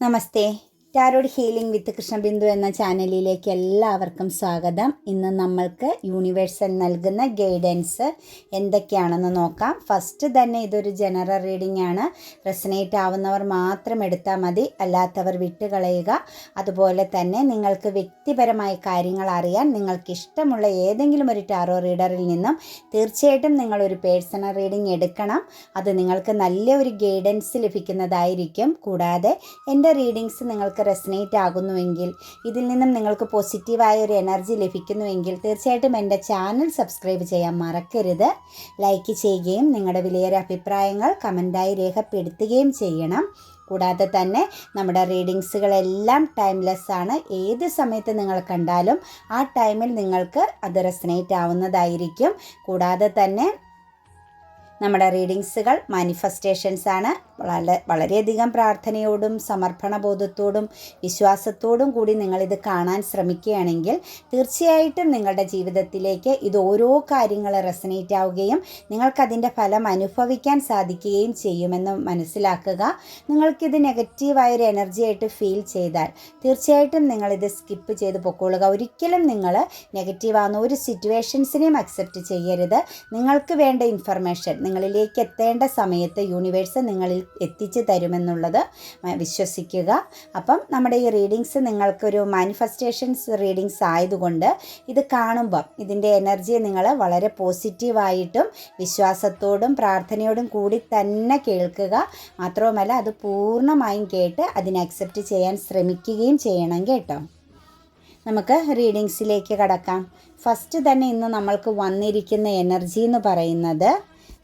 Namastê. Tarot healing വിത്ത് കൃഷ്ണബിന്ദു എന്ന ചാനലിലേക്ക് എല്ലാവർക്കും സ്വാഗതം. ഇന്ന് നമ്മൾക്ക് യൂണിവേഴ്സൽ നൽകുന്ന ഗൈഡൻസ് എന്തൊക്കെയാണെന്ന് നോക്കാം. ഫസ്റ്റ് തന്നെ ഇതൊരു ജനറൽ റീഡിംഗ് ആണ്. റെസനേറ്റ് ആവുന്നവർ മാത്രം എടുത്താൽ മതി. അല്ലാത്തവർ വിട്ടുകളയുക. അതുപോലെ തന്നെ നിങ്ങൾക്ക് വ്യക്തിപരമായ കാര്യങ്ങൾ അറിയാൻ നിങ്ങൾക്ക് ഇഷ്ടമുള്ള ഏതെങ്കിലും ഒരു ടാറോ റീഡറിൽ നിന്നും തീർച്ചയായിട്ടും നിങ്ങളൊരു പേഴ്സണൽ റീഡിംഗ് എടുക്കണം. അത് നിങ്ങൾക്ക് നല്ല ഒരു ഗൈഡൻസ് ലഭിക്കുന്നതായിരിക്കും. കൂടാതെ എന്റെ റീഡിങ്സ് നിങ്ങൾക്ക് റെസനേറ്റ് ആകുന്നുവെങ്കിൽ ഇതിൽ നിന്നും നിങ്ങൾക്ക് പോസിറ്റീവായ ഒരു എനർജി ലഭിക്കുന്നുവെങ്കിൽ തീർച്ചയായിട്ടും എന്റെ ചാനൽ സബ്സ്ക്രൈബ് ചെയ്യാൻ മറക്കരുത്. ലൈക്ക് ചെയ്യുകയും നിങ്ങളുടെ വിലയേറെ അഭിപ്രായങ്ങൾ കമന്റായി രേഖപ്പെടുത്തുകയും ചെയ്യണം. കൂടാതെ തന്നെ നമ്മുടെ റീഡിങ്സുകളെല്ലാം ടൈംലെസ് ആണ്. ഏത് സമയത്ത് നിങ്ങൾ കണ്ടാലും ആ ടൈമിൽ നിങ്ങൾക്ക് അത് റെസനേറ്റ് ആവുന്നതായിരിക്കും. കൂടാതെ തന്നെ നമ്മുടെ റീഡിങ്സുകൾ മാനിഫെസ്റ്റേഷൻസ് ആണ് വളരെ വളരെയധികം പ്രാർത്ഥനയോടും സമർപ്പണബോധത്തോടും വിശ്വാസത്തോടും കൂടി നിങ്ങളിത് കാണാൻ ശ്രമിക്കുകയാണെങ്കിൽ തീർച്ചയായിട്ടും നിങ്ങളുടെ ജീവിതത്തിലേക്ക് ഇത് ഓരോ കാര്യങ്ങൾ റെസനേറ്റ് ആവുകയും നിങ്ങൾക്കതിന്റെ ഫലം അനുഭവിക്കാൻ സാധിക്കുകയും ചെയ്യുമെന്ന് മനസ്സിലാക്കുക. നിങ്ങൾക്കിത് നെഗറ്റീവായൊരു എനർജി ആയിട്ട് ഫീൽ ചെയ്താൽ തീർച്ചയായിട്ടും നിങ്ങളിത് സ്കിപ്പ് ചെയ്ത് പൊക്കോളുക. ഒരിക്കലും നിങ്ങൾ നെഗറ്റീവ് ആവുന്ന ഒരു സിറ്റുവേഷൻസിനെയും അക്സെപ്റ്റ് ചെയ്യരുത്. നിങ്ങൾക്ക് വേണ്ട ഇൻഫർമേഷൻ നിങ്ങളിലേക്ക് എത്തേണ്ട സമയത്ത് യൂണിവേഴ്സ് നിങ്ങളിൽ എത്തിച്ചു തരുമെന്നുള്ളത് വിശ്വസിക്കുക. അപ്പം നമ്മുടെ ഈ റീഡിങ്സ് നിങ്ങൾക്കൊരു മാനിഫെസ്റ്റേഷൻസ് റീഡിങ്സ് ആയതുകൊണ്ട് ഇത് കാണുമ്പം ഇതിന്റെ എനർജി നിങ്ങൾ വളരെ പോസിറ്റീവായിട്ടും വിശ്വാസത്തോടും പ്രാർത്ഥനയോടും കൂടി തന്നെ കേൾക്കുക. മാത്രവുമല്ല അത് പൂർണമായും കേട്ട് അതിനെ അക്സെപ്റ്റ് ചെയ്യാൻ ശ്രമിക്കുകയും ചെയ്യണം കേട്ടോ. നമുക്ക് റീഡിങ്സിലേക്ക് കടക്കാം. ഫസ്റ്റ് തന്നെ ഇന്ന് നമ്മൾക്ക് വന്നിരിക്കുന്ന എനർജി എന്ന് പറയുന്നത്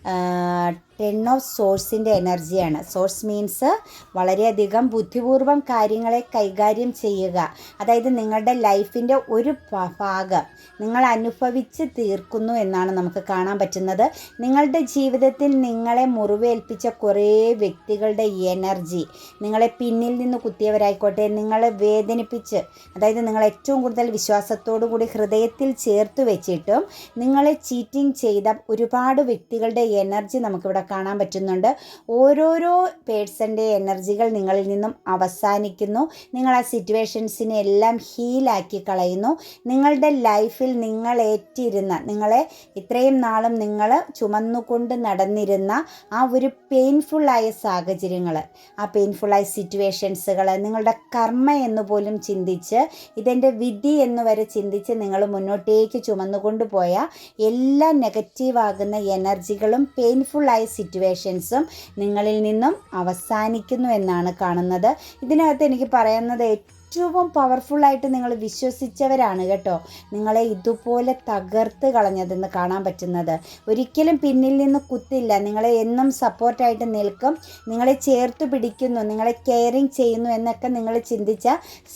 呃 ടെൻ ഓഫ് സോഴ്സിന്റെ എനർജിയാണ് സോഴ്സ് മീൻസ് വളരെയധികം ബുദ്ധിപൂർവം കാര്യങ്ങളെ കൈകാര്യം ചെയ്യുക. അതായത് നിങ്ങളുടെ ലൈഫിന്റെ ഒരു ഭാഗം നിങ്ങൾ അനുഭവിച്ച് തീർക്കുന്നു എന്നാണ് നമുക്ക് കാണാൻ പറ്റുന്നത്. നിങ്ങളുടെ ജീവിതത്തിൽ നിങ്ങളെ മുറിവേൽപ്പിച്ച കുറേ വ്യക്തികളുടെ എനർജി നിങ്ങളെ പിന്നിൽ നിന്ന് കുത്തിയവരായിക്കോട്ടെ നിങ്ങളെ വേദനിപ്പിച്ച് അതായത് നിങ്ങൾ ഏറ്റവും കൂടുതൽ വിശ്വാസത്തോടു കൂടി ഹൃദയത്തിൽ ചേർത്ത് വെച്ചിട്ടും നിങ്ങളെ ചീറ്റിംഗ് ചെയ്ത ഒരുപാട് വ്യക്തികളുടെ എനർജി നമുക്കിവിടെ കാണാൻ പറ്റുന്നുണ്ട്. ഓരോരോ പേഴ്സന്റെ എനർജികൾ നിങ്ങളിൽ നിന്നും അവസാനിക്കുന്നു. നിങ്ങൾ ആ സിറ്റുവേഷൻസിനെ എല്ലാം ഹീലാക്കി കളയുന്നു. നിങ്ങളുടെ ലൈഫിൽ നിങ്ങൾ ഏറ്റിരുന്ന നിങ്ങളെ ഇത്രയും നാളും നിങ്ങൾ ചുമന്നുകൊണ്ട് നടന്നിരുന്ന ആ ഒരു പെയിൻഫുള്ളായ സാഹചര്യങ്ങൾ ആ പെയിൻഫുള്ളായ സിറ്റുവേഷൻസുകൾ നിങ്ങളുടെ കർമ്മ എന്ന് പോലും ചിന്തിച്ച് ഇതെന്റെ വിധി എന്ന് വരെ ചിന്തിച്ച് നിങ്ങൾ മുന്നോട്ടേക്ക് ചുമന്നുകൊണ്ട് പോയ എല്ലാ നെഗറ്റീവാകുന്ന എനർജികളും പെയിൻഫുള്ളായ സിറ്റുവേഷൻസും നിങ്ങളിൽ നിന്നും അവസാനിക്കുന്നു എന്നാണ് കാണുന്നത്. ഇതിനകത്ത് എനിക്ക് പറയുന്നത് ഏറ്റവും പവർഫുള്ളായിട്ട് നിങ്ങൾ വിശ്വസിച്ചവരാണ് കേട്ടോ. നിങ്ങളെ ഇതുപോലെ തകർത്ത് കളഞ്ഞതെന്ന് കാണാൻ പറ്റുന്നത്. ഒരിക്കലും പിന്നിൽ നിന്ന് കുത്തില്ല. നിങ്ങളെ എന്നും സപ്പോർട്ടായിട്ട് നിൽക്കും. നിങ്ങളെ ചേർത്ത് പിടിക്കുന്നു. നിങ്ങളെ കെയറിങ് ചെയ്യുന്നു എന്നൊക്കെ നിങ്ങൾ ചിന്തിച്ച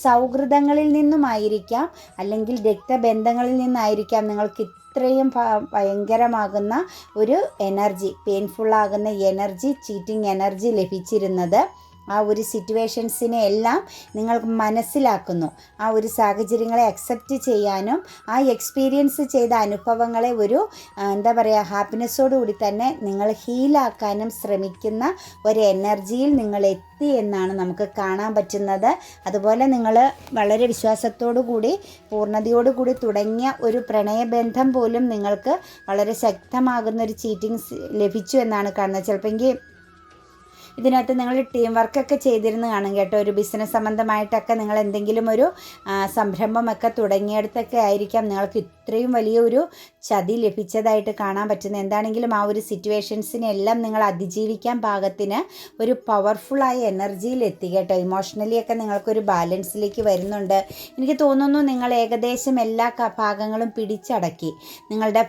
സൗഹൃദങ്ങളിൽ നിന്നുമായിരിക്കാം. അല്ലെങ്കിൽ രക്തബന്ധങ്ങളിൽ നിന്നായിരിക്കാം. നിങ്ങൾക്ക് ഇത്രയും ഭയങ്കരമാകുന്ന ഒരു എനർജി പെയിൻഫുള്ളാകുന്ന എനർജി ചീറ്റിംഗ് എനർജി ലഭിച്ചിരുന്നത് ആ ഒരു സിറ്റുവേഷൻസിനെ എല്ലാം നിങ്ങൾ മനസ്സിലാക്കുന്നു. ആ ഒരു സാഹചര്യങ്ങളെ അക്സെപ്റ്റ് ചെയ്യാനും ആ എക്സ്പീരിയൻസ് ചെയ്ത അനുഭവങ്ങളെ ഒരു എന്താ പറയുക ഹാപ്പിനെസ്സോടുകൂടി തന്നെ നിങ്ങൾ ഹീലാക്കാനും ശ്രമിക്കുന്ന ഒരു എനർജിയിൽ നിങ്ങൾ എത്തി എന്നാണ് നമുക്ക് കാണാൻ പറ്റുന്നത്. അതുപോലെ നിങ്ങൾ വളരെ വിശ്വാസത്തോടു കൂടി പൂർണതയോടുകൂടി തുടങ്ങിയ ഒരു പ്രണയബന്ധം പോലും നിങ്ങൾക്ക് വളരെ ശക്തമാകുന്ന ഒരു ചീറ്റിങ്സ് ലഭിച്ചു എന്നാണ് കാണുന്നത്. ചിലപ്പോൾ ഇതിനകത്ത് നിങ്ങൾ ടീം വർക്കൊക്കെ ചെയ്തിരുന്നു കാണും കേട്ടോ. ഒരു ബിസിനസ് സംബന്ധമായിട്ടൊക്കെ നിങ്ങൾ എന്തെങ്കിലും ഒരു സംരംഭമൊക്കെ തുടങ്ങിയെടുത്തൊക്കെ ആയിരിക്കാം നിങ്ങൾക്ക് ഇത്രയും വലിയൊരു ചതി ലഭിച്ചതായിട്ട് കാണാൻ പറ്റുന്നത്. എന്താണെങ്കിലും ആ ഒരു സിറ്റുവേഷൻസിനെല്ലാം നിങ്ങൾ അതിജീവിക്കാൻ പാകത്തിന് ഒരു പവർഫുള്ളായ എനർജിയിൽ എത്തി കേട്ടോ. ഇമോഷണലി ഒക്കെ നിങ്ങൾക്കൊരു ബാലൻസിലേക്ക് വരുന്നുണ്ട്. എനിക്ക് തോന്നുന്നു നിങ്ങൾ ഏകദേശം എല്ലാ ഭാഗങ്ങളും പിടിച്ചടക്കി. നിങ്ങളുടെ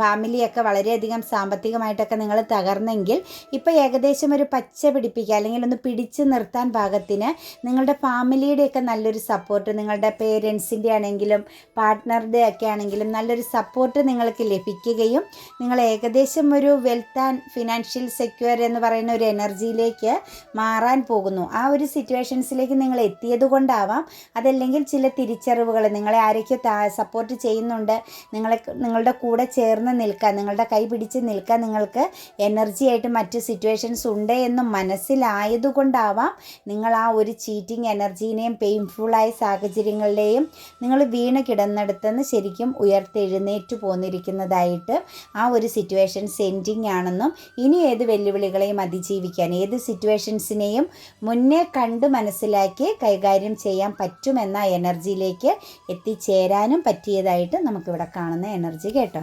ഫാമിലിയൊക്കെ വളരെയധികം സാമ്പത്തികമായിട്ടൊക്കെ നിങ്ങൾ തകർന്നെങ്കിൽ ഇപ്പോൾ ഏകദേശം ഒരു പച്ച പിടിപ്പിക്കുക അല്ലെങ്കിൽ ഒന്ന് പിടിച്ചു നിർത്താൻ പാകത്തിന് നിങ്ങളുടെ ഫാമിലിയുടെയൊക്കെ നല്ലൊരു സപ്പോർട്ട് നിങ്ങളുടെ പേരൻസിന്റെ ആണെങ്കിലും പാർട്ട്ണറുടെ ഒക്കെ ആണെങ്കിലും നല്ലൊരു സപ്പോർട്ട് നിങ്ങൾക്ക് ലഭിക്കുകയും നിങ്ങൾ ഏകദേശം ഒരു വെൽത്ത് ആൻഡ് ഫിനാൻഷ്യൽ സെക്യൂർ എന്ന് പറയുന്ന ഒരു എനർജിയിലേക്ക് മാറാൻ പോകുന്നു. ആ ഒരു സിറ്റുവേഷൻസിലേക്ക് നിങ്ങൾ എത്തിയത് കൊണ്ടാവാം. അതല്ലെങ്കിൽ ചില തിരിച്ചറിവുകൾ നിങ്ങളെ ആരൊക്കെ സപ്പോർട്ട് ചെയ്യുന്നുണ്ട് നിങ്ങളെ നിങ്ങളുടെ കൂടെ ചേർന്ന് നിൽക്കാൻ നിങ്ങളുടെ കൈ പിടിച്ച് നിൽക്കാൻ നിങ്ങൾക്ക് എനർജി ആയിട്ട് മറ്റ് സിറ്റുവേഷൻസ് ഉണ്ട് എന്ന് മനസ്സിലായതുകൊണ്ടാവാം നിങ്ങൾ ആ ഒരു ചീറ്റിംഗ് എനർജീനെയും പെയിൻഫുള്ളായ സാഹചര്യങ്ങളിലെയും നിങ്ങൾ വീണ് കിടന്നിടത്തുനിന്ന് ശരിക്കും ഉയർത്തെഴുന്നേറ്റ് പോന്നിരിക്കുന്നതായിട്ട് ആ ഒരു സിറ്റുവേഷൻ സെൻഡിങ് ആണെന്നും ഇനി ഏത് വെല്ലുവിളികളെയും അതിജീവിക്കാൻ ഏത് സിറ്റുവേഷൻസിനെയും മുന്നേ കണ്ട് മനസ്സിലാക്കി കൈകാര്യം ചെയ്യാൻ പറ്റുമെന്ന എനർജിയിലേക്ക് എത്തിച്ചേരാനും പറ്റിയതായിട്ട് നമുക്കിവിടെ കാണുന്ന എനർജി കേട്ടോ.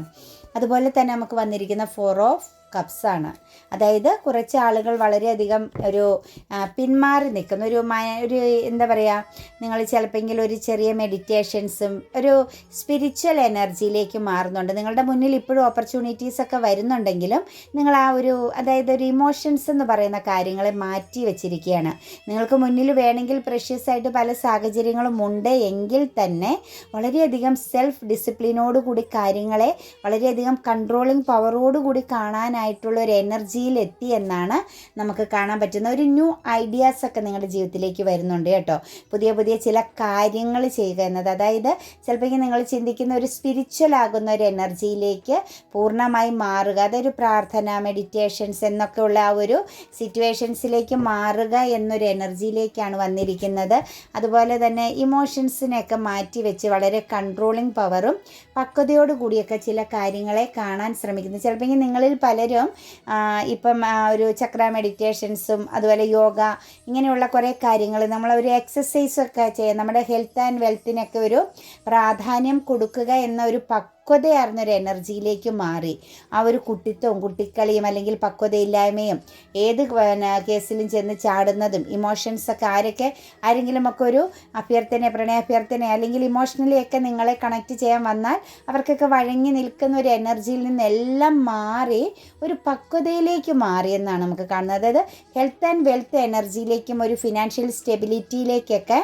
അതുപോലെ തന്നെ നമുക്ക് വന്നിരിക്കുന്ന ഫോർ ഓഫ് കപ്സ് ആണ്. അതായത് കുറച്ച് ആളുകൾ വളരെയധികം ഒരു പിന്മാറി നിൽക്കുന്ന. ഒരു ഒരു എന്താ പറയുക നിങ്ങൾ ചിലപ്പോൾ ഒരു ചെറിയ മെഡിറ്റേഷൻസും ഒരു സ്പിരിച്വൽ എനർജിയിലേക്ക് മാറുന്നുണ്ട്. നിങ്ങളുടെ മുന്നിൽ ഇപ്പോഴും ഓപ്പർച്യൂണിറ്റീസ് ഒക്കെ വരുന്നുണ്ടെങ്കിലും നിങ്ങൾ ആ ഒരു അതായത് ഒരു ഇമോഷൻസ് എന്ന് പറയുന്ന കാര്യങ്ങളെ മാറ്റി വെച്ചിരിക്കുകയാണ്. നിങ്ങൾക്ക് മുന്നിൽ വേണമെങ്കിൽ പ്രഷ്യസ് ആയിട്ട് പല സാഹചര്യങ്ങളും ഉണ്ട് എങ്കിൽ തന്നെ വളരെയധികം സെൽഫ് ഡിസിപ്ലിനോടുകൂടി കാര്യങ്ങളെ വളരെയധികം കൺട്രോളിങ് പവറോട് കൂടി കാണാനായിട്ടുള്ള ഒരു എനർജിയിൽ എത്തി എന്നാണ് നമുക്ക് കാണാൻ പറ്റുന്ന ഒരു ന്യൂ ഐഡിയാസ് ഒക്കെ നിങ്ങളുടെ ജീവിതത്തിലേക്ക് വരുന്നുണ്ട് കേട്ടോ. പുതിയ പുതിയ ചില കാര്യങ്ങൾ ചെയ്യുക എന്നത് അതായത് ചിലപ്പോൾ നിങ്ങൾ ചിന്തിക്കുന്ന ഒരു സ്പിരിച്വൽ ആകുന്ന ഒരു എനർജിയിലേക്ക് പൂർണമായി മാറുക അതൊരു പ്രാർത്ഥന മെഡിറ്റേഷൻസ് എന്നൊക്കെ ഉള്ള ആ ഒരു സിറ്റുവേഷൻസിലേക്ക് മാറുക എന്നൊരു എനർജിയിലേക്കാണ് വന്നിരിക്കുന്നത്. അതുപോലെ തന്നെ ഇമോഷൻസിനെയൊക്കെ മാറ്റി വെച്ച് വളരെ കൺട്രോളിങ് പവറും പക്വതയോടുകൂടിയൊക്കെ ചില കാര്യങ്ങളെ കാണാൻ ശ്രമിക്കുന്നു. ചിലപ്പോൾ നിങ്ങളിൽ പലരും ഇപ്പം ഒരു ചക്ര മെഡിറ്റേഷൻസും അതുപോലെ യോഗ ഇങ്ങനെയുള്ള കുറേ കാര്യങ്ങൾ നമ്മൾ ഒരു എക്സസൈസൊക്കെ ചെയ്യാം നമ്മുടെ ഹെൽത്ത് ആൻഡ് വെൽത്തിനൊക്കെ ഒരു പ്രാധാന്യം കൊടുക്കുക എന്ന ഒരു പക്വതയാർന്ന ഒരു എനർജിയിലേക്ക് മാറി. ആ ഒരു കുട്ടിത്വവും കുട്ടിക്കളിയും അല്ലെങ്കിൽ പക്വതയില്ലായ്മയും ഏത് കേസിലും ചെന്ന് ചാടുന്നതും ഇമോഷൻസ് ഒക്കെ ആരൊക്കെ ആരെങ്കിലും ഒക്കെ ഒരു അഭ്യർത്ഥന പ്രണയാഭ്യർത്ഥന അല്ലെങ്കിൽ ഇമോഷണലി ഒക്കെ നിങ്ങളെ കണക്ട് ചെയ്യാൻ വന്നാൽ അവർക്കൊക്കെ വഴങ്ങി നിൽക്കുന്ന ഒരു എനർജിയിൽ നിന്നെല്ലാം മാറി ഒരു പക്വതയിലേക്ക് മാറി എന്നാണ് നമുക്ക് കാണുന്നത്. അതായത് ഹെൽത്ത് ആൻഡ് വെൽത്ത് എനർജിയിലേക്കും ഒരു ഫിനാൻഷ്യൽ സ്റ്റെബിലിറ്റിയിലേക്കൊക്കെ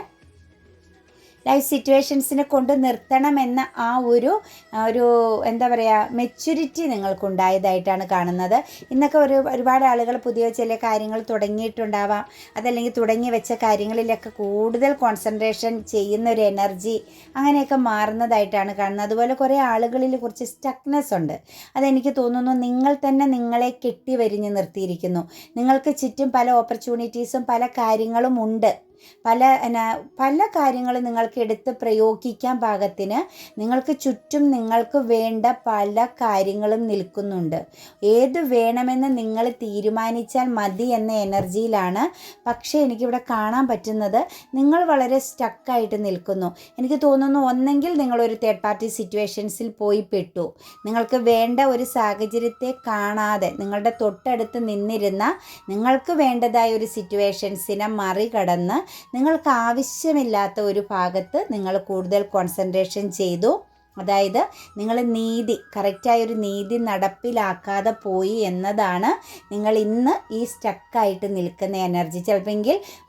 ലൈഫ് സിറ്റുവേഷൻസിനെ കൊണ്ട് നിർത്തണമെന്ന ആ ഒരു ഒരു എന്താ പറയുക മെച്യൂരിറ്റി നിങ്ങൾക്കുണ്ടായതായിട്ടാണ് കാണുന്നത്. ഇന്നൊക്കെ ഒരു ഒരുപാട് ആളുകൾ പുതിയ ചില കാര്യങ്ങൾ തുടങ്ങിയിട്ടുണ്ടാവാം. അതല്ലെങ്കിൽ തുടങ്ങി വെച്ച കാര്യങ്ങളിലൊക്കെ കൂടുതൽ കോൺസെൻട്രേഷൻ ചെയ്യുന്ന ഒരു എനർജി അങ്ങനെയൊക്കെ മാറുന്നതായിട്ടാണ് കാണുന്നത്. അതുപോലെ കുറേ ആളുകളിൽ കുറച്ച് സ്റ്റക്നെസ് ഉണ്ട്. അതെനിക്ക് തോന്നുന്നു നിങ്ങൾ തന്നെ നിങ്ങളെ കെട്ടി വരിഞ്ഞ് നിർത്തിയിരിക്കുന്നു. നിങ്ങൾക്ക് ചുറ്റും പല ഓപ്പർച്യൂണിറ്റീസും പല കാര്യങ്ങളും ഉണ്ട്. പല എന്നാ പല കാര്യങ്ങളും നിങ്ങൾക്ക് എടുത്ത് പ്രയോഗിക്കാൻ പാകത്തിന് നിങ്ങൾക്ക് ചുറ്റും നിങ്ങൾക്ക് വേണ്ട പല കാര്യങ്ങളും നിൽക്കുന്നുണ്ട്. ഏത് വേണമെന്ന് നിങ്ങൾ തീരുമാനിച്ചാൽ മതി എന്ന എനർജിയിലാണ്. പക്ഷേ എനിക്കിവിടെ കാണാൻ പറ്റുന്നത് നിങ്ങൾ വളരെ സ്റ്റക്കായിട്ട് നിൽക്കുന്നു. എനിക്ക് തോന്നുന്നു ഒന്നെങ്കിൽ നിങ്ങളൊരു തേർഡ് പാർട്ടി സിറ്റുവേഷൻസിൽ പോയി പെട്ടു. നിങ്ങൾക്ക് വേണ്ട ഒരു സാഹചര്യത്തെ കാണാതെ നിങ്ങളുടെ തൊട്ടടുത്ത് നിന്നിരുന്ന നിങ്ങൾക്ക് വേണ്ടതായ ഒരു സിറ്റുവേഷൻസിനെ മറികടന്ന് നിങ്ങൾക്ക് ആവശ്യമില്ലാത്ത ഒരു ഭാഗത്ത് നിങ്ങൾ കൂടുതൽ കോൺസെൻട്രേഷൻ ചെയ്തു. അതായത് നിങ്ങൾ നീതി കറക്റ്റായൊരു നീതി നടപ്പിലാക്കാതെ പോയി എന്നതാണ് നിങ്ങൾ ഇന്ന് ഈ സ്റ്റക്കായിട്ട് നിൽക്കുന്ന എനർജി. ചിലപ്പോൾ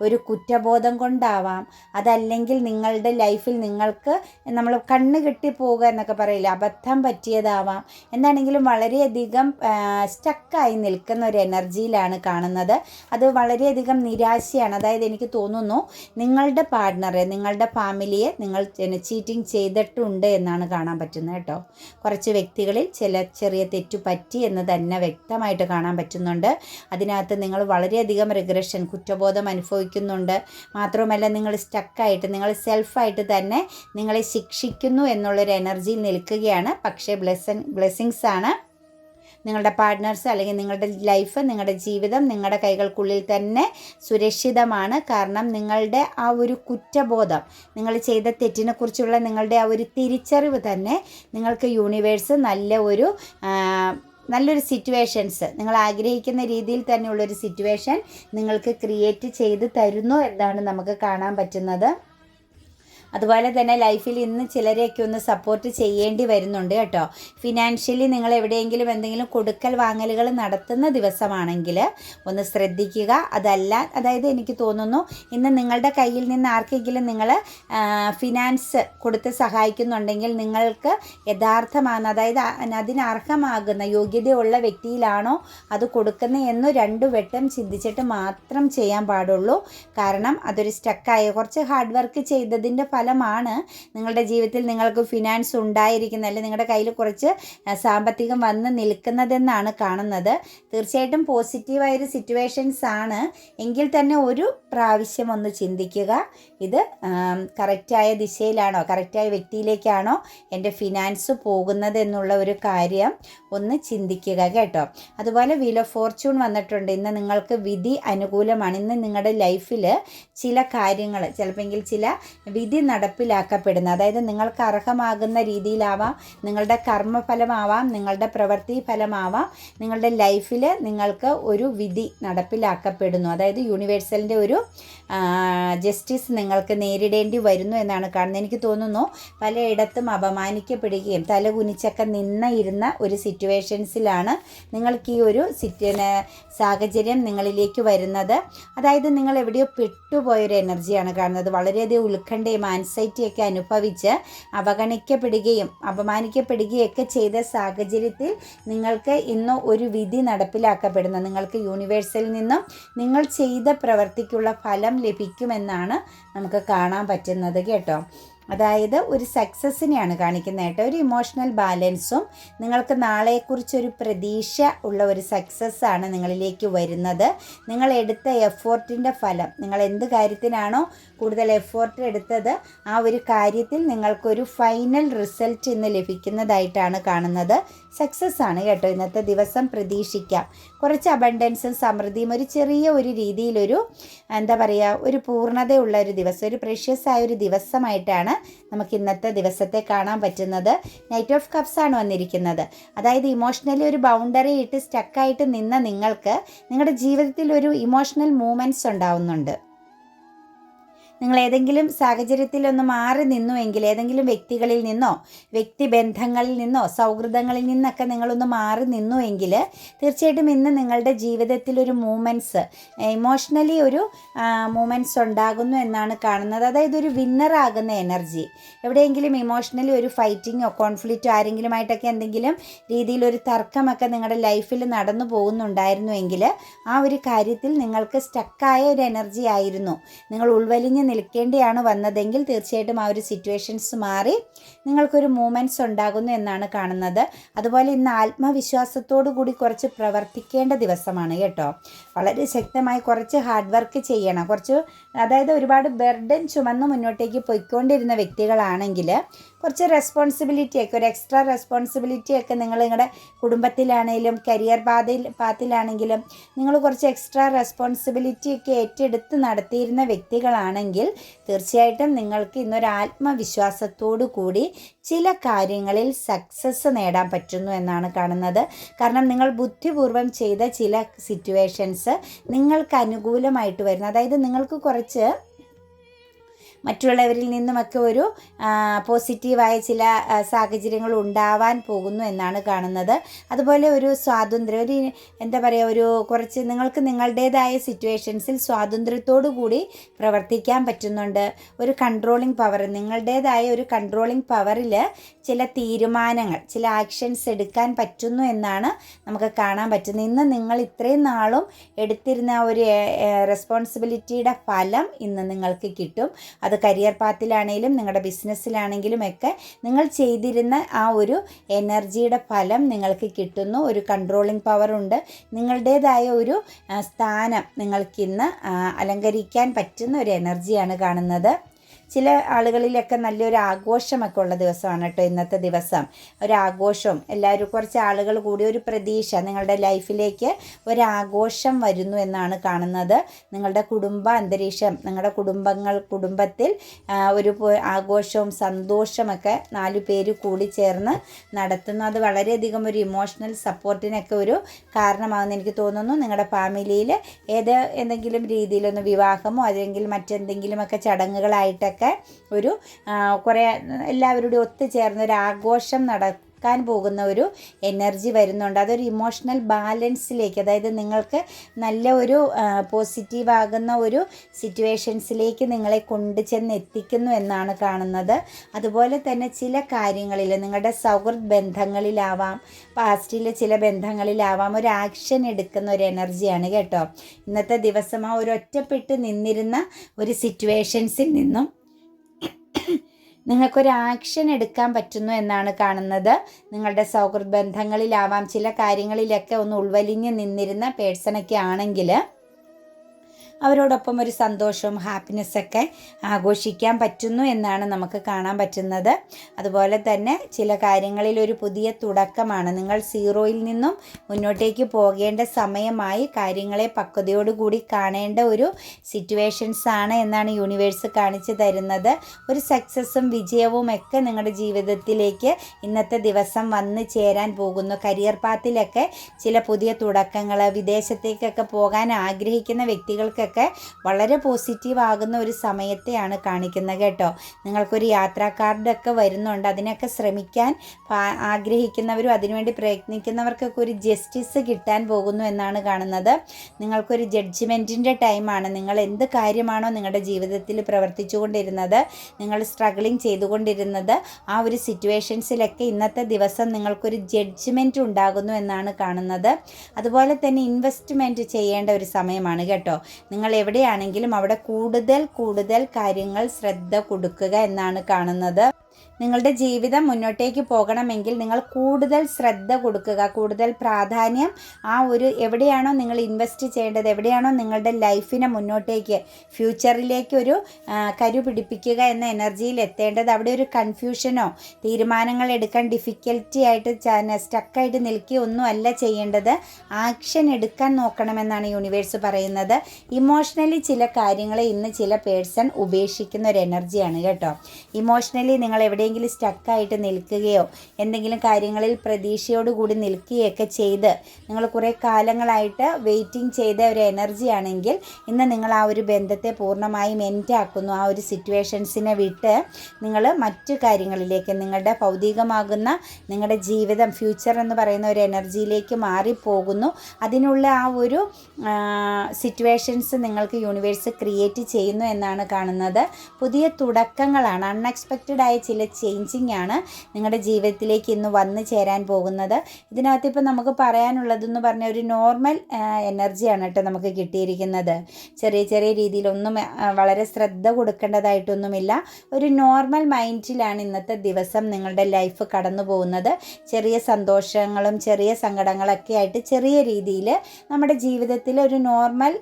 ഒരു കുറ്റബോധം കൊണ്ടാവാം. അതല്ലെങ്കിൽ നിങ്ങളുടെ ലൈഫിൽ നിങ്ങൾക്ക് നമ്മൾ കണ്ണ് കെട്ടി പോവുക എന്നൊക്കെ പറയില്ല അബദ്ധം പറ്റിയതാവാം. എന്താണെങ്കിലും വളരെയധികം സ്റ്റക്കായി നിൽക്കുന്ന ഒരു എനർജിയിലാണ് കാണുന്നത്. അത് വളരെയധികം നിരാശയാണ്. അതായത് എനിക്ക് തോന്നുന്നു നിങ്ങളുടെ പാർട്ട്ണറെ നിങ്ങളുടെ ഫാമിലിയെ നിങ്ങൾ ചീറ്റിംഗ് ചെയ്തിട്ടുണ്ട് എന്നാണ് കാണാൻ പറ്റുന്നത് കേട്ടോ. കുറച്ച് വ്യക്തികളിൽ ചില ചെറിയ തെറ്റു പറ്റി എന്ന് തന്നെ വ്യക്തമായിട്ട് കാണാൻ പറ്റുന്നുണ്ട്. അതിനകത്ത് നിങ്ങൾ വളരെയധികം റിഗ്രഷൻ കുറ്റബോധം അനുഭവിക്കുന്നുണ്ട്. മാത്രമല്ല നിങ്ങൾ സ്റ്റക്കായിട്ട് നിങ്ങൾ സെൽഫായിട്ട് തന്നെ നിങ്ങളെ ശിക്ഷിക്കുന്നു എന്നുള്ളൊരു എനർജിയിൽ നിൽക്കുകയാണ്. പക്ഷേ ബ്ലെസ്സൻ ബ്ലെസ്സിങ്സ് ആണ് നിങ്ങളുടെ പാർട്ട്നേഴ്സ് അല്ലെങ്കിൽ നിങ്ങളുടെ ലൈഫ് നിങ്ങളുടെ ജീവിതം നിങ്ങളുടെ കൈകൾക്കുള്ളിൽ തന്നെ സുരക്ഷിതമാണ്. കാരണം നിങ്ങളുടെ ആ ഒരു കുറ്റബോധം നിങ്ങൾ ചെയ്ത തെറ്റിനെക്കുറിച്ചുള്ള നിങ്ങളുടെ ആ ഒരു തിരിച്ചറിവ് തന്നെ നിങ്ങൾക്ക് യൂണിവേഴ്സ് നല്ല ഒരു നല്ലൊരു സിറ്റുവേഷൻസ് നിങ്ങൾ ആഗ്രഹിക്കുന്ന രീതിയിൽ തന്നെയുള്ളൊരു സിറ്റുവേഷൻ നിങ്ങൾക്ക് ക്രിയേറ്റ് ചെയ്ത് തരുന്നു എന്നാണ് നമുക്ക് കാണാൻ പറ്റുന്നത്. അതുപോലെ തന്നെ ലൈഫിൽ ഇന്ന് ചിലരെയൊക്കെ ഒന്ന് സപ്പോർട്ട് ചെയ്യേണ്ടി വരുന്നുണ്ട് കേട്ടോ. ഫിനാൻഷ്യലി നിങ്ങൾ എവിടെയെങ്കിലും എന്തെങ്കിലും കൊടുക്കൽ വാങ്ങലുകൾ നടത്തുന്ന ദിവസമാണെങ്കിൽ ഒന്ന് ശ്രദ്ധിക്കുക. അതല്ല അതായത് എനിക്ക് തോന്നുന്നു ഇന്ന് നിങ്ങളുടെ കയ്യിൽ നിന്ന് ആർക്കെങ്കിലും നിങ്ങൾ ഫിനാൻസ് കൊടുത്ത് സഹായിക്കുന്നുണ്ടെങ്കിൽ നിങ്ങൾക്ക് യഥാർത്ഥമാണ് അതായത് അതിനർഹമാകുന്ന അതിന് യോഗ്യതയുള്ള വ്യക്തിയിലാണോ അത് കൊടുക്കുന്നത് എന്ന് രണ്ടു വട്ടം ചിന്തിച്ചിട്ട് മാത്രം ചെയ്യാൻ പാടുള്ളൂ. കാരണം അതൊരു സ്റ്റക്കായ കുറച്ച് ഹാർഡ് വർക്ക് ചെയ്തതിന്റെ ഫലമാണ് നിങ്ങളുടെ ജീവിതത്തിൽ നിങ്ങൾക്ക് ഫിനാൻസ് ഉണ്ടായിരിക്കുന്നത് അല്ലെങ്കിൽ നിങ്ങളുടെ കയ്യിൽ കുറച്ച് സാമ്പത്തികം വന്ന് നിൽക്കുന്നതെന്നാണ് കാണുന്നത്. തീർച്ചയായിട്ടും പോസിറ്റീവായൊരു സിറ്റുവേഷൻസ് ആണ്. എങ്കിൽ തന്നെ ഒരു പ്രാവശ്യം ഒന്ന് ചിന്തിക്കുക. ഇത് കറക്റ്റായ ദിശയിലാണോ കറക്റ്റായ വ്യക്തിയിലേക്കാണോ എന്റെ ഫിനാൻസ് പോകുന്നത് എന്നുള്ള ഒരു കാര്യം ഒന്ന് ചിന്തിക്കുക കേട്ടോ. അതുപോലെ വീൽ ഓഫ് ഫോർച്യൂൺ വന്നിട്ടുണ്ട്. ഇന്ന് നിങ്ങൾക്ക് വിധി അനുകൂലമാണ്. ഇന്ന് നിങ്ങളുടെ ലൈഫിൽ ചില കാര്യങ്ങൾ ചിലപ്പോൾ ചില വിധി നടപ്പിലാക്കപ്പെടുന്ന അതായത് നിങ്ങൾക്ക് അർഹമാകുന്ന രീതിയിലാവാം നിങ്ങളുടെ കർമ്മഫലമാവാം നിങ്ങളുടെ പ്രവൃത്തി ഫലമാവാം നിങ്ങളുടെ ലൈഫിൽ നിങ്ങൾക്ക് ഒരു വിധി നടപ്പിലാക്കപ്പെടുന്നു. അതായത് യൂണിവേഴ്സലിന്റെ ഒരു ജസ്റ്റിസ് നിങ്ങൾക്ക് നേരിടേണ്ടി വരുന്നു എന്നാണ് കാണുന്നത്. എനിക്ക് തോന്നുന്നു പലയിടത്തും അപമാനിക്കപ്പെടുകയും തല കുനിച്ചൊക്കെ നിന്ന ഇരുന്ന ഒരു സിറ്റുവേഷൻസിലാണ് നിങ്ങൾക്ക് ഈ ഒരു സാഹചര്യം നിങ്ങളിലേക്ക് വരുന്നത്. അതായത് നിങ്ങൾ എവിടെയോ പെട്ടുപോയൊരു എനർജിയാണ് കാണുന്നത്. വളരെയധികം ഉത്കണ്ഠയും ആൻസൈറ്റിയൊക്കെ അനുഭവിച്ച് അവഗണിക്കപ്പെടുകയും അപമാനിക്കപ്പെടുകയൊക്കെ ചെയ്ത സാഹചര്യത്തിൽ നിങ്ങൾക്ക് ഇന്ന് ഒരു വിധി നടപ്പിലാക്കപ്പെടുന്നു. നിങ്ങൾക്ക് യൂണിവേഴ്സിൽ നിന്നും നിങ്ങൾ ചെയ്ത പ്രവർത്തിക്കുള്ള ഫലം ലഭിക്കുമെന്നാണ് നമുക്ക് കാണാൻ പറ്റുന്നത് കേട്ടോ. അതായത് ഒരു സക്സസ്സിനെയാണ് കാണിക്കുന്നത് കേട്ടോ. ഒരു ഇമോഷണൽ ബാലൻസും നിങ്ങൾക്ക് നാളെക്കുറിച്ചൊരു പ്രതീക്ഷ ഉള്ള ഒരു സക്സസ് ആണ് നിങ്ങളിലേക്ക് വരുന്നത്. നിങ്ങൾ എടുത്ത എഫോർട്ടിന്റെ ഫലം നിങ്ങൾ എന്ത് കാര്യത്തിനാണോ കൂടുതൽ എഫേർട്ട് എടുത്തത് ആ ഒരു കാര്യത്തിൽ നിങ്ങൾക്കൊരു ഫൈനൽ റിസൾട്ട് ഇന്ന് ലഭിക്കുന്നതായിട്ടാണ് കാണുന്നത്. സക്സസ് ആണ് കേട്ടോ. ഇന്നത്തെ ദിവസം പ്രതീക്ഷിക്കാം. കുറച്ച് അബണ്ടൻസും സമൃദ്ധിയും ഒരു ചെറിയ ഒരു രീതിയിലൊരു എന്താ പറയുക ഒരു പൂർണതയുള്ള ഒരു ദിവസം ഒരു പ്രഷ്യസ് ആയ ഒരു ദിവസമായിട്ടാണ് നമുക്ക് ഇന്നത്തെ ദിവസത്തെ കാണാൻ പറ്റുന്നത്. നൈറ്റ് ഓഫ് കപ്സ് ആണ് വന്നിരിക്കുന്നത്. അതായത് ഇമോഷണലി ഒരു ബൗണ്ടറി ഇട്ട് സ്റ്റക്കായിട്ട് നിന്ന നിങ്ങൾക്ക് നിങ്ങളുടെ ജീവിതത്തിൽ ഒരു ഇമോഷണൽ മൂമെന്റ്സ് ഉണ്ടാവുന്നുണ്ട്. നിങ്ങൾ ഏതെങ്കിലും സാഹചര്യത്തിൽ ഒന്ന് മാറി നിന്നുവെങ്കിൽ ഏതെങ്കിലും വ്യക്തികളിൽ നിന്നോ വ്യക്തിബന്ധങ്ങളിൽ നിന്നോ സൗഹൃദങ്ങളിൽ നിന്നൊക്കെ നിങ്ങളൊന്ന് മാറി നിന്നുവെങ്കിൽ തീർച്ചയായിട്ടും ഇന്ന് നിങ്ങളുടെ ജീവിതത്തിൽ ഒരു മൂമെന്റ്സ് ഇമോഷണലി ഒരു മൂമെന്റ്സ് ഉണ്ടാകുന്നു എന്നാണ് കാണുന്നത്. അതായത് ഒരു വിന്നറാകുന്ന എനർജി എവിടെയെങ്കിലും ഇമോഷണലി ഒരു ഫൈറ്റിങ്ങോ കോൺഫ്ലിക്റ്റോ ആരെങ്കിലുമായിട്ടൊക്കെ എന്തെങ്കിലും രീതിയിൽ ഒരു തർക്കമൊക്കെ നിങ്ങളുടെ ലൈഫിൽ നടന്നു പോകുന്നുണ്ടായിരുന്നുവെങ്കിൽ ആ ഒരു കാര്യത്തിൽ നിങ്ങൾക്ക് സ്റ്റക്കായ ഒരു എനർജി ആയിരുന്നു. നിങ്ങൾ ഉൾവലിഞ്ഞ് നിൽക്കേണ്ടിയാണ് വന്നതെങ്കിൽ തീർച്ചയായിട്ടും ആ ഒരു സിറ്റുവേഷൻസ് മാറി നിങ്ങൾക്കൊരു മൂമെന്റ്സ് ഉണ്ടാകുന്നു എന്നാണ് കാണുന്നത്. അതുപോലെ ഇന്ന് ആത്മവിശ്വാസത്തോടു കൂടി കുറച്ച് പ്രവർത്തിക്കേണ്ട ദിവസമാണ് കേട്ടോ. വളരെ ശക്തമായി കുറച്ച് ഹാർഡ് വർക്ക് ചെയ്യണം. കുറച്ച് അതായത് ഒരുപാട് ബെർഡൻ ചുമന്ന് മുന്നോട്ടേക്ക് പോയിക്കൊണ്ടിരുന്ന വ്യക്തികളാണെങ്കിൽ കുറച്ച് റെസ്പോൺസിബിലിറ്റിയൊക്കെ ഒരു എക്സ്ട്രാ റെസ്പോൺസിബിലിറ്റിയൊക്കെ നിങ്ങൾ നിങ്ങളുടെ കുടുംബത്തിലാണെങ്കിലും കരിയർ പാതയിൽ പാത്തിലാണെങ്കിലും നിങ്ങൾ കുറച്ച് എക്സ്ട്രാ റെസ്പോൺസിബിലിറ്റിയൊക്കെ ഏറ്റെടുത്ത് നടത്തിയിരുന്ന വ്യക്തികളാണെങ്കിൽ തീർച്ചയായിട്ടും നിങ്ങൾക്ക് ഇന്നൊരു ആത്മവിശ്വാസത്തോടു കൂടി ചില കാര്യങ്ങളിൽ സക്സസ് നേടാൻ പറ്റുന്നു എന്നാണ് കാണുന്നത്. കാരണം നിങ്ങൾ ബുദ്ധിപൂർവം ചെയ്ത ചില സിറ്റുവേഷൻസ് നിങ്ങൾക്ക് അനുകൂലമായിട്ട് വരുന്നു അതായത് നിങ്ങൾക്ക് കുറച്ച് മറ്റുള്ളവരിൽ നിന്നുമൊക്കെ ഒരു പോസിറ്റീവായ ചില സാഹചര്യങ്ങൾ ഉണ്ടാവാൻ പോകുന്നു എന്നാണ് കാണുന്നത്. അതുപോലെ ഒരു സ്വാതന്ത്ര്യം ഒരു എന്താ പറയുക ഒരു കുറച്ച് നിങ്ങൾക്ക് നിങ്ങളുടേതായ സിറ്റുവേഷൻസിൽ സ്വാതന്ത്ര്യത്തോടു കൂടി പ്രവർത്തിക്കാൻ പറ്റുന്നുണ്ട്. ഒരു കൺട്രോളിങ് പവർ നിങ്ങളുടേതായ ഒരു കൺട്രോളിങ് പവറിൽ ചില തീരുമാനങ്ങൾ ചില ആക്ഷൻസ് എടുക്കാൻ പറ്റുന്നു എന്നാണ് നമുക്ക് കാണാൻ പറ്റുന്നത്. ഇന്ന് നിങ്ങൾ ഇത്രയും നാളും എടുത്തിരുന്ന ഒരു റെസ്പോൺസിബിലിറ്റിയുടെ ഫലം ഇന്ന് നിങ്ങൾക്ക് കിട്ടും. അത് കരിയർ പാത്തിലാണെങ്കിലും നിങ്ങളുടെ ബിസിനസ്സിലാണെങ്കിലും ഒക്കെ നിങ്ങൾ ചെയ്തിരുന്ന ആ ഒരു എനർജിയുടെ ഫലം നിങ്ങൾക്ക് കിട്ടുന്നു. ഒരു കൺട്രോളിങ് പവർ ഉണ്ട്. നിങ്ങളുടേതായ ഒരു സ്ഥാനം നിങ്ങൾക്കിന്ന് അലങ്കരിക്കാൻ പറ്റുന്ന ഒരു എനർജിയാണ് കാണുന്നത്. ചില ആളുകളിലൊക്കെ നല്ലൊരു ആഘോഷമൊക്കെ ഉള്ള ദിവസമാണ് കേട്ടോ ഇന്നത്തെ ദിവസം. ഒരു ആഘോഷം എല്ലാവരും കുറച്ച് ആളുകൾ കൂടി ഒരു പ്രതീക്ഷ നിങ്ങളുടെ ലൈഫിലേക്ക് ഒരാഘോഷം വരുന്നു എന്നാണ് കാണുന്നത്. നിങ്ങളുടെ കുടുംബ അന്തരീക്ഷം നിങ്ങളുടെ കുടുംബങ്ങൾ കുടുംബത്തിൽ ഒരു ആഘോഷവും സന്തോഷമൊക്കെ നാലു പേര് കൂടി ചേർന്ന് നടത്തുന്നു. അത് വളരെയധികം ഒരു ഇമോഷണൽ സപ്പോർട്ടിനൊക്കെ ഒരു കാരണമാകുമെന്ന് എനിക്ക് തോന്നുന്നു. നിങ്ങളുടെ ഫാമിലിയിൽ ഏത് എന്തെങ്കിലും രീതിയിലൊന്ന് വിവാഹമോ അല്ലെങ്കിൽ മറ്റെന്തെങ്കിലുമൊക്കെ ചടങ്ങുകളായിട്ടൊക്കെ ഒരു ആ, കുറേ എല്ലാവരുടെയും ഒത്തുചേർന്ന് ഒരു ആഘോഷം നട നടക്കാൻ പോകുന്ന ഒരു എനർജി വരുന്നുണ്ട്. അതൊരു ഇമോഷണൽ ബാലൻസിലേക്ക് അതായത് നിങ്ങൾക്ക് നല്ല ഒരു പോസിറ്റീവ് ആകുന്ന ഒരു സിറ്റുവേഷൻസിലേക്ക് നിങ്ങളെ കൊണ്ടുചെന്ന് എത്തിക്കുന്നു എന്നാണ് കാണുന്നത്. അതുപോലെ തന്നെ ചില കാര്യങ്ങളിൽ നിങ്ങളുടെ സൗഹൃദ ബന്ധങ്ങളിലാവാം പാസ്റ്റിലെ ചില ബന്ധങ്ങളിലാവാം ഒരു ആക്ഷൻ എടുക്കുന്ന ഒരു എനർജിയാണ് കേട്ടോ. ഇന്നത്തെ ദിവസം ആ ഒരു ഒറ്റപ്പെട്ട് നിന്നിരുന്ന ഒരു സിറ്റുവേഷൻസിൽ നിന്നും നിങ്ങൾക്കൊരു ആക്ഷൻ എടുക്കാൻ പറ്റുന്നു എന്നാണ് കാണുന്നത്. നിങ്ങളുടെ സൗഹൃദ ബന്ധങ്ങളിലാവാം ചില കാര്യങ്ങളിലൊക്കെ ഒന്ന് ഉൾവലിഞ്ഞ് നിന്നിരുന്ന പേഴ്സണൊക്കെ ആണെങ്കിൽ അവരോടൊപ്പം ഒരു സന്തോഷവും ഹാപ്പിനെസ്സൊക്കെ ആഘോഷിക്കാൻ പറ്റുന്നു എന്നാണ് നമുക്ക് കാണാൻ പറ്റുന്നത്. അതുപോലെ തന്നെ ചില കാര്യങ്ങളിൽ ഒരു പുതിയ തുടക്കമാണ്. നിങ്ങൾ സീറോയിൽ നിന്നും മുന്നോട്ടേക്ക് പോകേണ്ട സമയമായി കാര്യങ്ങളെ പക്വതയോടുകൂടി കാണേണ്ട ഒരു സിറ്റുവേഷൻസ് ആണ് എന്നാണ് യൂണിവേഴ്സ് കാണിച്ചു തരുന്നത്. ഒരു സക്സസ്സും വിജയവും ഒക്കെ നിങ്ങളുടെ ജീവിതത്തിലേക്ക് ഇന്നത്തെ ദിവസം വന്ന് ചേരാൻ പോകുന്നു. കരിയർ പാത്തിലൊക്കെ ചില പുതിയ തുടക്കങ്ങൾ വിദേശത്തേക്കൊക്കെ പോകാൻ ആഗ്രഹിക്കുന്ന വ്യക്തികൾക്കൊക്കെ വളരെ പോസിറ്റീവ് ആകുന്ന ഒരു സമയത്തെയാണ് കാണിക്കുന്നത് കേട്ടോ. നിങ്ങൾക്കൊരു യാത്രാ കാർഡൊക്കെ വരുന്നുണ്ട്. അതിനൊക്കെ ശ്രമിക്കാൻ ആഗ്രഹിക്കുന്നവരും അതിനുവേണ്ടി പ്രയത്നിക്കുന്നവർക്കൊക്കെ ഒരു ജസ്റ്റിസ് കിട്ടാൻ പോകുന്നു എന്നാണ് കാണുന്നത്. നിങ്ങൾക്കൊരു ജഡ്ജ്മെന്റിന്റെ ടൈമാണ് നിങ്ങൾ എന്ത് കാര്യമാണോ നിങ്ങളുടെ ജീവിതത്തിൽ പ്രവർത്തിച്ചുകൊണ്ടിരുന്നത് നിങ്ങൾ സ്ട്രഗ്ലിംഗ് ചെയ്തുകൊണ്ടിരുന്നത് ആ ഒരു സിറ്റുവേഷൻസിലൊക്കെ ഇന്നത്തെ ദിവസം നിങ്ങൾക്കൊരു ജഡ്ജ്മെന്റ് ഉണ്ടാകുന്നു എന്നാണ് കാണുന്നത്. അതുപോലെ തന്നെ ഇൻവെസ്റ്റ്മെന്റ് ചെയ്യേണ്ട ഒരു സമയമാണ് കേട്ടോ. നിങ്ങൾ എവിടെയാണെങ്കിലും അവിടെ കൂടുതൽ കൂടുതൽ കാര്യങ്ങൾ ശ്രദ്ധ കൊടുക്കുക എന്നാണ് കാണുന്നത്. നിങ്ങളുടെ ജീവിതം മുന്നോട്ടേക്ക് പോകണമെങ്കിൽ നിങ്ങൾ കൂടുതൽ ശ്രദ്ധ കൊടുക്കുക കൂടുതൽ പ്രാധാന്യം ആ ഒരു എവിടെയാണോ നിങ്ങൾ ഇൻവെസ്റ്റ് ചെയ്യേണ്ടത് എവിടെയാണോ നിങ്ങളുടെ ലൈഫിനെ മുന്നോട്ടേക്ക് ഫ്യൂച്ചറിലേക്ക് ഒരു കരു പിടിപ്പിക്കുക എന്ന എനർജിയിൽ എത്തേണ്ടത്. അവിടെ ഒരു കൺഫ്യൂഷനോ തീരുമാനങ്ങൾ എടുക്കാൻ ഡിഫിക്കൽറ്റി ആയിട്ട് സ്റ്റക്കായിട്ട് നിൽക്കുക ഒന്നുമല്ല ചെയ്യേണ്ടത്. ആക്ഷൻ എടുക്കാൻ നോക്കണമെന്നാണ് യൂണിവേഴ്സ് പറയുന്നത്. ഇമോഷണലി ചില കാര്യങ്ങളെ ഇന്ന് ചില പേഴ്സൺ ഉപേക്ഷിക്കുന്ന ഒരു എനർജിയാണ് കേട്ടോ. ഇമോഷണലി നിങ്ങൾ എവിടെയെങ്കിലും സ്റ്റക്കായിട്ട് നിൽക്കുകയോ എന്തെങ്കിലും കാര്യങ്ങളിൽ പ്രതീക്ഷയോടുകൂടി നിൽക്കുകയൊക്കെ ചെയ്ത് നിങ്ങൾ കുറേ കാലങ്ങളായിട്ട് വെയിറ്റിംഗ് ചെയ്ത ഒരു എനർജി ആണെങ്കിൽ ഇന്ന് നിങ്ങൾ ആ ഒരു ബന്ധത്തെ പൂർണമായും എന്റാക്കുന്നു ആ ഒരു സിറ്റുവേഷൻസിനെ വിട്ട് നിങ്ങൾ മറ്റു കാര്യങ്ങളിലേക്ക് നിങ്ങളുടെ ഭൗതികമാകുന്ന നിങ്ങളുടെ ജീവിതം ഫ്യൂച്ചർ എന്ന് പറയുന്ന ഒരു എനർജിയിലേക്ക് മാറിപ്പോകുന്നു. അതിനുള്ള ആ ഒരു സിറ്റുവേഷൻസ് നിങ്ങൾക്ക് യൂണിവേഴ്സ് ക്രിയേറ്റ് ചെയ്യുന്നു എന്നാണ് കാണുന്നത്. പുതിയ തുടക്കങ്ങളാണ്. അൺഎക്സ്പെക്റ്റഡ് ആയ ചില ചേഞ്ചിങ് ആണ് നിങ്ങളുടെ ജീവിതത്തിലേക്ക് ഇന്ന് വന്നു ചേരാൻ പോകുന്നത്. ഇതിനകത്ത് ഇപ്പോൾ നമുക്ക് പറയാനുള്ളതെന്ന് പറഞ്ഞ ഒരു നോർമൽ എനർജിയാണ് കേട്ടോ നമുക്ക് കിട്ടിയിരിക്കുന്നത്. ചെറിയ ചെറിയ രീതിയിലൊന്നും വളരെ ശ്രദ്ധ കൊടുക്കേണ്ടതായിട്ടൊന്നുമില്ല. ഒരു നോർമൽ മൈൻഡിലാണ് ഇന്നത്തെ ദിവസം നിങ്ങളുടെ ലൈഫ് കടന്നു പോകുന്നത്. ചെറിയ സന്തോഷങ്ങളും ചെറിയ സങ്കടങ്ങളൊക്കെ ആയിട്ട് ചെറിയ രീതിയിൽ നമ്മുടെ ജീവിതത്തിൽ ഒരു നോർമൽ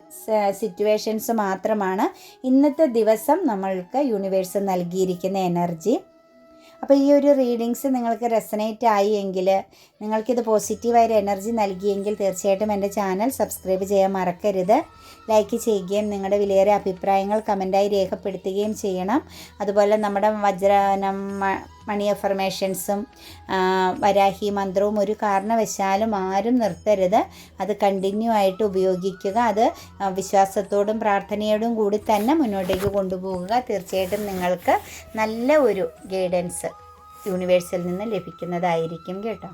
സിറ്റുവേഷൻസ് മാത്രമാണ് ഇന്നത്തെ ദിവസം നമ്മൾക്ക് യൂണിവേഴ്സ് നൽകിയിരിക്കുന്ന എനർജി. അപ്പോൾ ഈ ഒരു റീഡിങ്സ് നിങ്ങൾക്ക് റെസനേറ്റ് ആയി എങ്കിൽ നിങ്ങൾക്കിത് പോസിറ്റീവായൊരു എനർജി നൽകിയെങ്കിൽ തീർച്ചയായിട്ടും എന്റെ ചാനൽ സബ്സ്ക്രൈബ് ചെയ്യാൻ മറക്കരുത്. ലൈക്ക് ചെയ്യുകയും നിങ്ങളുടെ വിലയേറെ അഭിപ്രായങ്ങൾ കമന്റായി രേഖപ്പെടുത്തുകയും ചെയ്യണം. അതുപോലെ നമ്മുടെ വജ്ര മണി അഫർമേഷൻസും വരാഹി മന്ത്രവും ഒരു കാരണവശാലും ആരും നിർത്തരുത്. അത് കണ്ടിന്യൂ ആയിട്ട് ഉപയോഗിക്കുക. അത് വിശ്വാസത്തോടും പ്രാർത്ഥനയോടും കൂടി തന്നെ മുന്നോട്ടേക്ക് കൊണ്ടുപോകുക തീർച്ചയായിട്ടും നിങ്ങൾക്ക് നല്ല ഒരു ഗൈഡൻസ് യൂണിവേഴ്സിൽ നിന്ന് ലഭിക്കുന്നതായിരിക്കും കേട്ടോ.